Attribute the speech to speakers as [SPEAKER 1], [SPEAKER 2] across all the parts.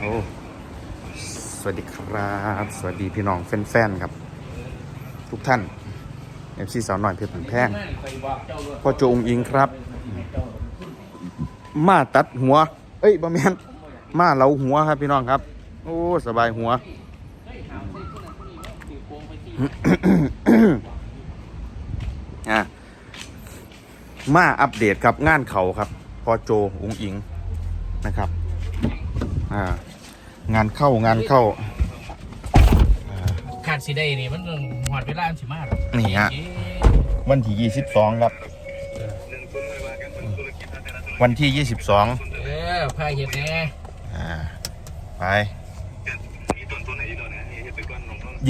[SPEAKER 1] โอ้สวัสดีครับ สวัสดีพี่น้องแฟนๆครับ ทุกท่านเอฟซีสาวหน่อยเพชรผุนแพงพ่อโจองอิงครับ มาตัดหัว เอ้ยบะแมนมาเหลาหัวครับพี่น้องครับ โอ้สบายหัวอะมาอัปเดตครับงานเขาครับ พอโจองอิงนะครับ อ่า งานเข้างานเข้า
[SPEAKER 2] ขาดสิได้นี่มันต้องหอดเวลาอันสิมาหรอก
[SPEAKER 1] นี่ฮะ
[SPEAKER 2] เอ๊ะ
[SPEAKER 1] วันที่ 22 ครับ วันที่ 22
[SPEAKER 2] เออพาเห็ดแน่
[SPEAKER 1] อ่าไป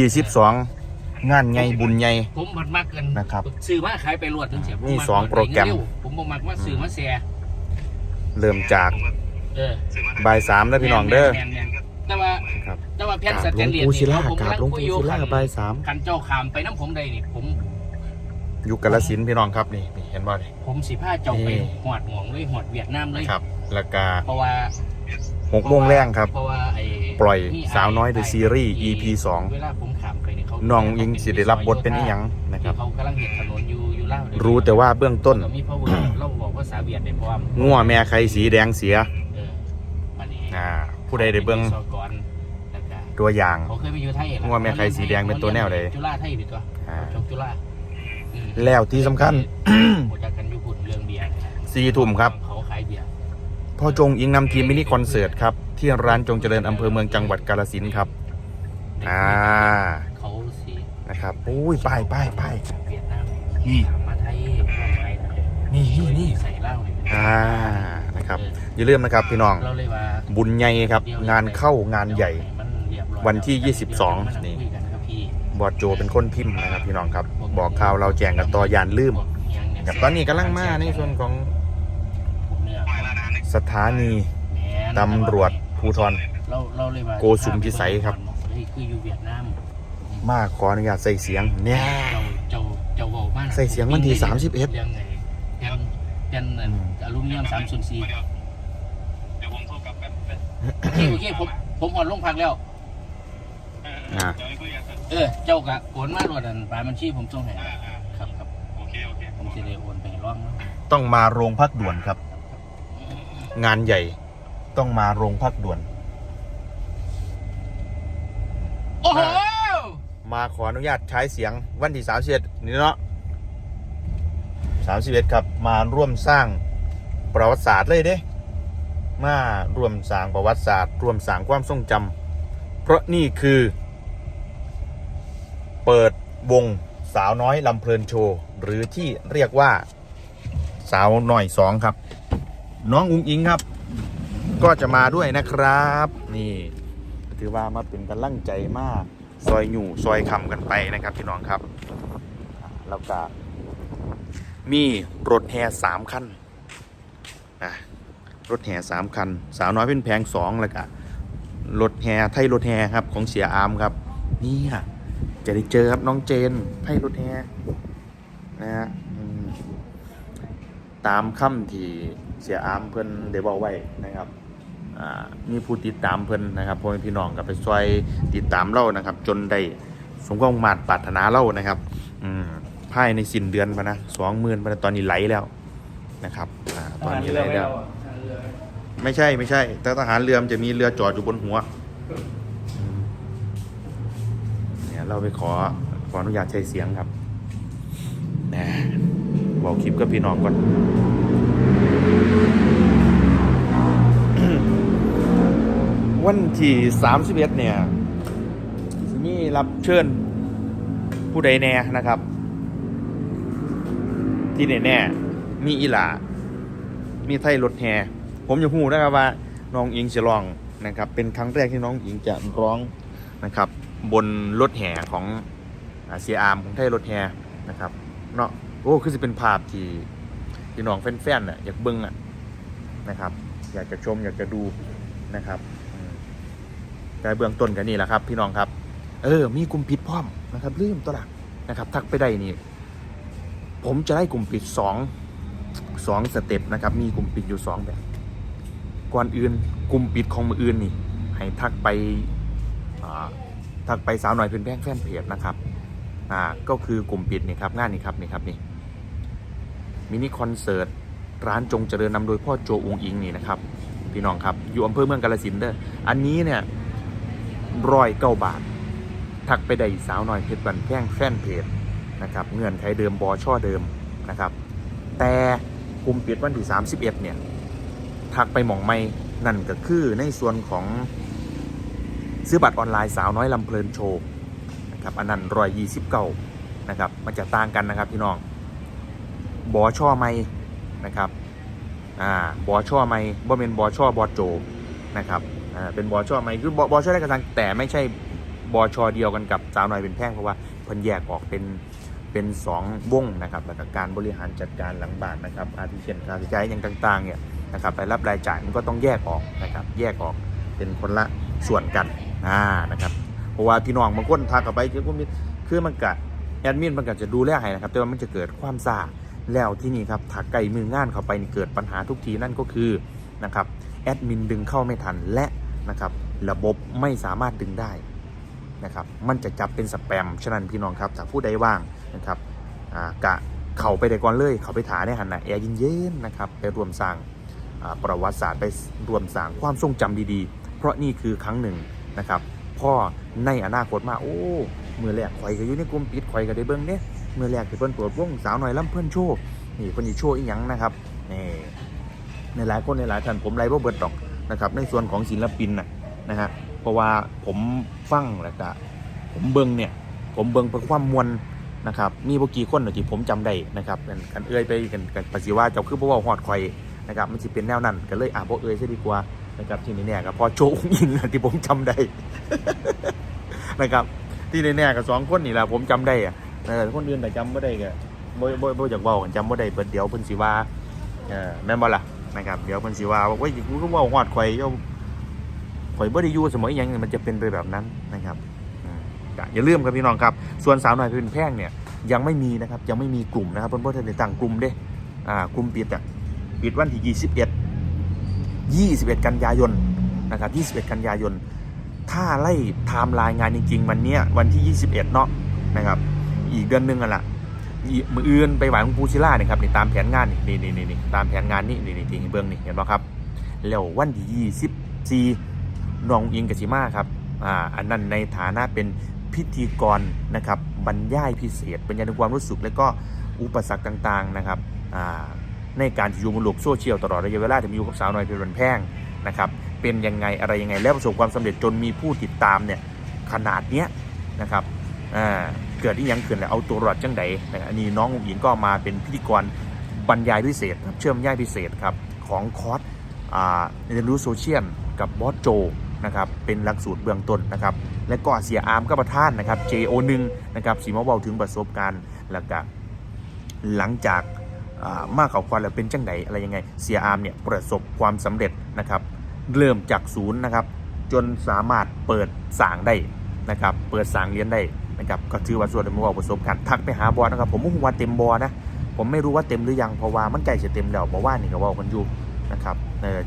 [SPEAKER 1] 22 งานใหญ่บุญใหญ่
[SPEAKER 2] ผมบัดมักกัน
[SPEAKER 1] นะครับ
[SPEAKER 2] ซื้อมาขายไปรวดถึงเสียผม
[SPEAKER 1] มี
[SPEAKER 2] มัก
[SPEAKER 1] สองโปรแกรม
[SPEAKER 2] เวผมบ่มักว่าซื้อมาแซ่
[SPEAKER 1] เริ่มจาก
[SPEAKER 2] เออ
[SPEAKER 1] บ่ายสามแล้วพี่น้องเด้อ
[SPEAKER 2] แม่นๆ แม่นๆแต่ว่า
[SPEAKER 1] ครับ
[SPEAKER 2] แต่ว่าแผ่น
[SPEAKER 1] กราบ
[SPEAKER 2] ส
[SPEAKER 1] หล
[SPEAKER 2] แต
[SPEAKER 1] วง
[SPEAKER 2] นเลส
[SPEAKER 1] ปู่ศิลา
[SPEAKER 2] ผม
[SPEAKER 1] กราบ
[SPEAKER 2] กำลัง
[SPEAKER 1] หลวง
[SPEAKER 2] คุย
[SPEAKER 1] ปู่
[SPEAKER 2] อยู่
[SPEAKER 1] ศิลา
[SPEAKER 2] คัน
[SPEAKER 1] บ่ายสาม
[SPEAKER 2] คันเจ้าขามไปน้ำผมใดนี่ผม
[SPEAKER 1] อยู่กาลสินธุ์พี่น้องครับนี่นี่เห็นบ่นี่
[SPEAKER 2] ผมสิพาเจ้าไป
[SPEAKER 1] นี่
[SPEAKER 2] หอดหมองเลยหอดเวียดนามเลย
[SPEAKER 1] ครับแล้วก็
[SPEAKER 2] เพราะว่า
[SPEAKER 1] 6โมงแรงครับ
[SPEAKER 2] เพราะว่าไอ้
[SPEAKER 1] ปล่อย
[SPEAKER 2] มี
[SPEAKER 1] สาวน้อย The
[SPEAKER 2] ไ Series ที่
[SPEAKER 1] EP สอง
[SPEAKER 2] เวลาผมขามไปเนี่ยเขา
[SPEAKER 1] น้องยิงสิได้รับบทเป็นอีหยังนะครับ
[SPEAKER 2] ที่เขากำลังเห็นถนนอยู่อยู่เล่าวเดี๋ยว
[SPEAKER 1] รู้แต่ว่าเบื้องต้น
[SPEAKER 2] ก็มีพ่อเวอร์เราบอกว่าสาเวียดได้พร้อม
[SPEAKER 1] งัวแม่ใครสีแดงเสีย
[SPEAKER 2] เอออันนี้
[SPEAKER 1] อ่า ผู้ใดได้เบิ่ง
[SPEAKER 2] สกรแล้วก็
[SPEAKER 1] ตัวอย่าง
[SPEAKER 2] เขาเคยไปอยู่ไทยเหรอ
[SPEAKER 1] ว่าแม่ใครสีแดงเป็นตัวแนวใด
[SPEAKER 2] จุฬาไทยเป็นตัว
[SPEAKER 1] อ่า
[SPEAKER 2] ชกจุฬาอืม
[SPEAKER 1] แล้วที่สำคัญ
[SPEAKER 2] โมจากกันอยุคุนเรื่องเบียร์นะ
[SPEAKER 1] สี่ทุ่มครับ
[SPEAKER 2] เขาขายเบียร์
[SPEAKER 1] พ่อจงอิงนำทีมมินิคอนเสิร์ตครับ ที่ร้านจงเจริญอำเภอเมืองจังหวัดกาฬสินธุ์ครับ อ่า
[SPEAKER 2] เขาสี
[SPEAKER 1] นะครับอุ้ยป้ายป้ายป้าย
[SPEAKER 2] เวียดนาม
[SPEAKER 1] นี่
[SPEAKER 2] มาไทยร่วมไทยนะ
[SPEAKER 1] นี่นี่นี่
[SPEAKER 2] ใส่เหล้าเลย
[SPEAKER 1] อ่า นะครับอย่าลืมนะครับพี่น้อง
[SPEAKER 2] เราเลยว่า
[SPEAKER 1] บุญใหญ่ครับ งานเข้างานใหญ่
[SPEAKER 2] มันเรียบร้อย
[SPEAKER 1] วันที่
[SPEAKER 2] แล้ว
[SPEAKER 1] 22
[SPEAKER 2] นี่
[SPEAKER 1] นี่
[SPEAKER 2] คุยกันครับพี่
[SPEAKER 1] บอดโจเป็นคนพิมพ์นะครับพี่น้องครับ บอกข่าวเราแจ้งกันต่อยานลืมครับตอนนี้กำลังมาในส่วนของสถานีตำรวจภูธร
[SPEAKER 2] เราเราเลยว่า
[SPEAKER 1] โกสุมพิสัยครับ
[SPEAKER 2] เฮ้ยคืออยู่เวียดนาม
[SPEAKER 1] มาขออนุญาตใส่เสียงเนี่ย
[SPEAKER 2] เจ้าเจ้าเจ้าเว้ามา
[SPEAKER 1] ใส่เสียงวันที่31
[SPEAKER 2] เรื่องไงแผ่นแผ่นอัน อลูมิเนียม3 0 4โอเคโอเคผมผมผ่อนลงพักแล้ว
[SPEAKER 1] อ่า
[SPEAKER 2] เออ เจ้ากะโอนมาโดดอันปลายบัญชีผมส่งให้ครับครับผมจะได้โอนไปให้ร่องเนาะ
[SPEAKER 1] ต้องมาโรงพักด่วนครับ งานใหญ่ต้องมาโรงพักด่วน
[SPEAKER 2] โอ้โห
[SPEAKER 1] มาขออนุญาตใช้เสียงวันที่สามสิบเอ็ดนี่เนาะสามสิบเอ็ดครับ มาร่วมสร้าง ประวัติศาสตร์เลยเด้ มารวมสางประวัติศาสตร์ รวมสางความทรงจำเพราะนี่คือ เปิดวงสาวน้อยลำเพลินโชว์ หรือที่เรียกว่าสาวหน่อยสองครับ น้องอุ้งอิงครับ ก็จะมาด้วยนะครับ นี่ ถือว่ามาเป็นกำลังใจมาก ซอยหยู่ซอยคำกันไปนะครับพี่น้องครับ แล้วก็มีรถแห่สามคัน นะรถแห่สามคัน สาวน้อยเป็นแพงสองแล้วก็รถแห่ไทยรถแห่ครับ ของเสียอามครับ นี่ค่ะจะได้เจอครับน้องเจนไทยรถแห่นะฮะตามคำที่เสียอามเพิ่นได้บอกไว้นะครับอ่ามีผู้ติดตามเพิ่นนะครับพ่อแม่พี่น้องก็ไปช่วยติดตามเรานะครับ จนได้สมความมาตรปรารถนาเรานะครับอืมภายในสิ้นเดือนพะนะสองหมื่นพนะตอนนี้ไหลแล้ว นะครับอ่าตอนนี้ไหลแล้วไม่ใช่ไม่ใช่ แต่ทหารเรือมันจะมีเรือจอดอยู่บนหัวอืมเนี่ยเราไปขอขออนุญาตใช้เสียงครับนะบอกคลิปกับพี่น้องก่อนวันที่31เนี่ยสิมีรับเชิญผู้ใดแน่นะครับ ที่แน่ๆ มีอีหลา มีไทยรถแฮผมจะพูดนะครับว่าน้องอิงจะร้องนะครับ เป็นครั้งแรกที่น้องอิงจะร้องนะครับ บนรถแห่ของเซียอาร์มของไทยรถแฮนะครับเนาะโอ้คือจะเป็นภาพที่ที่น้องแฟนๆน่ะอยากเบิ้งอะนะครับ อยากจะชมอยากจะดูนะครับอืมแต่เบื้องต้นกันนี่แหละครับ พี่น้องครับ เออ มีกลุ่มปิดพร้อมนะครับลืมตัวหลักนะครับ ทักไปได้นี่ผมจะได้กลุ่มปิดสอง สองสเต็ปนะครับ มีกลุ่มปิดอยู่สองแบบก่อนอื่นกลุ่มปิดของมืออื่นนี่ ให้ทักไปทักไปสาวหน่อยเป็นแพงแฟนเพจนะครับอ่าก็คือกลุ่มปิดนี่ครับงานนี่ครับนี่ครับนี่มินิคอนเสิร์ตร้านจงเจริญนำโดยพ่อโจอุงอิงนี่นะครับพี่น้องครับอยู่อำเภอเมืองกาฬสินเด้ออันนี้เนี่ยร้อยเก้าบาท ทักไปได้สาวหน่อยเพชรบันแพงแฟนเพจนะครับเงื่อนไขเดิมบอช่อเดิมนะครับ แต่กลุ่มปิดวันที่ 31 เนี่ย ทักไปหมองไม่นั่นก็คือในส่วนของซื้อบัตรออนไลน์สาวน้อยลำเพลินโชว์นะครับอันนั้นรอยยี่สิบเก้านะครับมันจะต่างกันนะครับพี่น้องบอช่อไม่นะครับอ่าบอช่อไม่บ่เป็นบอช่อบอโจนะครับอ่าเป็นบอช่อไม่คือบอบอช่อได้กระทังแต่ไม่ใช่บอช่อเดียวกันกับสาวน้อยเป็นแพ่งเพราะว่าเพิ่นแยกออกเป็น เป็นสองวงนะครับแล้วก็การบริหารจัดการหลังบ้านนะครับอาทิเช่นค่าใช้จ่ายอย่างต่างๆเนี่ยนะครับรายรับรายจ่ายมันก็ต้องแยกออกนะครับ แยกออกเป็นคนละส่วนกันอ่านะครับเพราะว่าพี่น้องบางคนทักเข้าไปคือมีคือมันกะแอดมินมันก็จะดูแลให้นะครับ แต่ว่ามันจะเกิดความซ่าแล้วที่นี่ครับถักไก่มืองานเข้าไปนี่เกิดปัญหาทุกทีนั่นก็คือนะครับแอดมินดึงเข้าไม่ทันและนะครับระบบไม่สามารถดึงได้นะครับมันจะจับเป็นสแปมฉะนั้นพี่น้องครับถ้าผู้ใดว่าง นะครับอ่ากะเข้าไปได้ก่อนเลย เขาไปถาได้หันนะแอร์เย็นๆนะครับไปรวมสร้างประวัติศาสตร์ไปรวมสร้างความทรงจำดีๆ เพราะนี่คือครั้งหนึ่งนะครับพ่อในอนาคตมาโอ้เมื่อแรกข่อยก็อยู่ในกลุ่มปิดข่อยก็ได้เบิ่งเด้เมื่อแรกที่เพิ่นเปิดวงสาวหน่อยลำเพิ่นโชว์นี่เพิ่นสิโชว์อีหยังนะครับนี่ในหลายคนในหลายท่านผมไล่บ่เบิดดอกนะครับในส่วนของศิลปินนะนะฮะเพราะว่าผมฟังแล้วก็ผมเบิ่งเนี่ยผมเบิ่งเพื่อความมวล นะครับมีบกี่คนน่ะที่ผมจำได้นะครับกันเอื้อยไปกันกันปฏิว่าเจ้าคือบ่เว้าฮอดข่อยนะครับมันจะเป็นแนวนั้นก็เลยอ่าพวกเอ๋ยซะดีกว่านะครับที่นี่เนี่ยก็พอโจอุ้งอิงที่ผมจำได้นะครับที่นี่เนี่ยก็สองคนนี่แหละผมจำได้อะเออคนอื่นแต่จำไม่ได้ก็บ่บ่บ่อยากเว้ากันจำไม่ได้เปิดเดี๋ยวเพิ่นสิว่าเออแม่นบ่ล่ะนะครับเดี๋ยวเพิ่นสิว่าว่าเว้ยกูก็เว้าฮอดข่อยเจ้าข่อยบ่ได้อยู่เสมออหยังมันจะเป็นไปแบบนั้นนะครับ อืมก็อย่าลืมครับพี่น้องครับ ส่วนสาวน้อยเพลินแพ่งเนี่ยยังไม่มีนะครับยังไม่มีกลุ่มนะครับเพิ่อนบ่ทันได้ตั้งกลุ่มเด้อ่ากลุ่มปิดอะปิดวันที่ 21 21 กันยายนนะครับ21 กันยายน ถ้าไล่ไทม์ไลน์งานจริง ๆ วันเนี้ยวันที่ 21 เนาะนะครับอีกเดือนหนึงอะละอีมืออื่นไปไหวหลวงปู่ศิล่าเนี่ยครับนี่ตามแผนงานนี่นี่นี่นี่ตามแผนงานนี่นี่นี่ที่เบื้องนี่เห็นไหมครับแล้ววันที่ 24น้องอิงกบสิมาครับอ่าอันนั้นในฐานะเป็น พิธีกรนะครับบรรยายพิเศษบรรยายถึงความรู้สึกและก็อุปสรรคต่างๆนะครับในการอยู่บนโลกโซเชียลตลอดระยะเวลาที่มีอยู่กับสาวน้อยเพลินแพงนะครับเป็นยังไงอะไรยังไงแล้วประสบความสำเร็จจนมีผู้ติดตามเนี่ยขนาดเนี้ยนะครับเกิดที่ยังขึ้นแล้วเอาตัวรอดจังใดนะครับอันนี้น้องอุ๋งหญิงก็มาเป็นพิธีกรบรรยายพิเศษครับเชื่อมย่ายพิเศษครับของคอร์สเรียนรู้โซเชียลกับบอสโจนะครับเป็นหลักสูตรเบื้องต้นนะครับ และก็เสียอาร์มก็ประท่านนะครับ JO1 นะครับสีมาเบาถึงประสบการณ์แล้วก็หลังจากมากเขาควันแล้วเป็นจังไดอะไรยังไงเสียอาร์มเนี่ยประสบความสำเร็จนะครับ เริ่มจากศูนย์นะครับ จนสามารถเปิดสางได้นะครับ เปิดสางเรียนได้นะครับก็ถือว่าส่วนที่ผมบอกประสบการณ์ทักไปหาบอลนะครับ ผมไม่รู้ว่าเต็มบอลนะผมไม่รู้ว่าเต็มหรือยังเพราะว่ามันใกล้จะเต็มแล้วเพราะว่านี่ก็ว่ากันอยู่นะครับ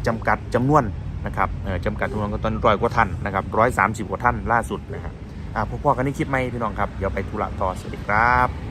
[SPEAKER 1] จำกัดจำนวน นะครับจำกัดจำนวนก็ตอนร้อยกว่าท่านนะครับร้อยสามสิบกว่าท่านล่าสุดนะครับอ่าพวกพ่อกันนี่คิดไหมพี่น้องครับ เดี๋ยวไปธุระต่อสวัสดีครับ